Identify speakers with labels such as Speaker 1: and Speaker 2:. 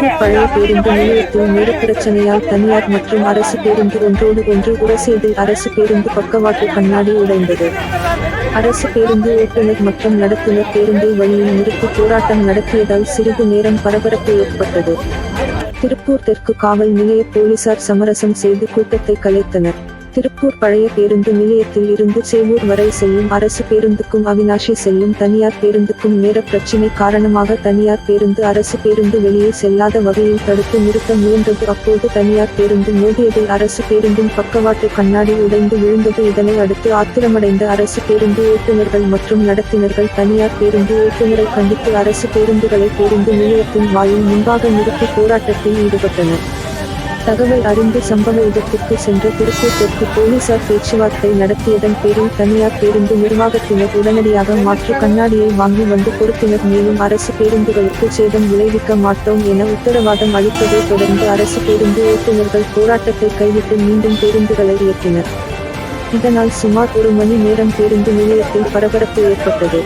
Speaker 1: பழைய பேருந்து நிலையத்தில் நேர பிரச்சனையால் தனியார் மற்றும் அரசு பேருந்து ஒன்றோடு ஒன்று உரசியதில் அரசு பேருந்து பக்கவாட்டு கண்ணாடி உடைந்தது. அரசு பேருந்து ஓட்டுநர் மற்றும் நடத்துனர் பேருந்தை வழியில் நிறுத்தி போராட்டம் நடத்தியதால் சிறிது நேரம் பரபரப்பு ஏற்பட்டது. திருப்பூர் தெற்கு காவல் நிலைய போலீசார் சமரசம் செய்து கூட்டத்தை கலைத்தனர். திருப்பூர் பழைய பேருந்து நிலையத்தில் இருந்து சேவூர் வரை செல்லும் அரசு பேருந்துக்கும் அவினாஷி செல்லும் தனியார் பேருந்துக்கும் நேர பிரச்சினை காரணமாக தனியார் பேருந்து அரசு பேருந்து வெளியே செல்லாத வகையில் தடுத்து நிறுத்த முயன்றது. அப்போது தனியார் பேருந்து மோதியதில் அரசு பேருந்தின் பக்கவாட்டு கண்ணாடி உடைந்து விழுந்தது. இதனை அடுத்து ஆத்திரமடைந்த அரசு பேருந்து ஓட்டுநர்கள் மற்றும் நடத்தினர்கள் தனியார் பேருந்து ஓட்டுநரை கண்டித்து அரசு பேருந்துகளை பேருந்து நிலையத்தின் வாயில் முன்பாக நிறுத்தி போராட்டத்தில் ஈடுபட்டனர். தகவல் அறிந்து சம்பவ இடத்திற்கு சென்ற திருப்பூர் தெற்கு போலீசார் பேச்சுவார்த்தை நடத்தியதன் பேரில் தனியார் பேருந்து நிர்வாகத்தினர் உடனடியாக மாற்று கண்ணாடியை வாங்கி வந்து கொடுத்தனர் மேலும் அரசு பேருந்துகளுக்கு சேதம் விளைவிக்க மாட்டோம் என உத்தரவாதம் அளித்ததை தொடர்ந்து அரசு பேருந்து ஓட்டுநர்கள் போராட்டத்தை கைவிட்டு மீண்டும் பேருந்துகளை இயக்கினர். இதனால் சுமார் ஒரு மணி நேரம் பேருந்து நிலையத்தில் பரபரப்பு ஏற்பட்டது.